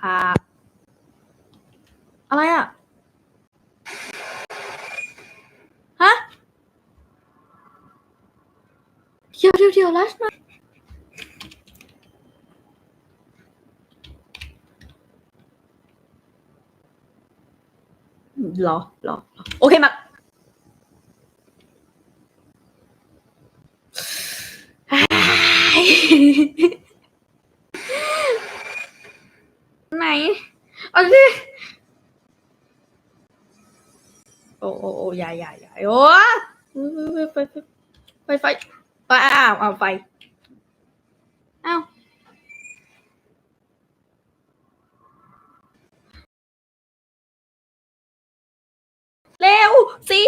ภาพ อะไรอะ่ะ ฮะเดี๋ยวเดี๋ยวเดี๋ยวลัชมาหรอหรอเหรอโอเคมา ไหนเอาสิโอ้โอ้โอ้ยาอยาอยายโอ้ไฟไฟไฟไฟอ้าวอ้าวไฟอ้าวเร็วสิ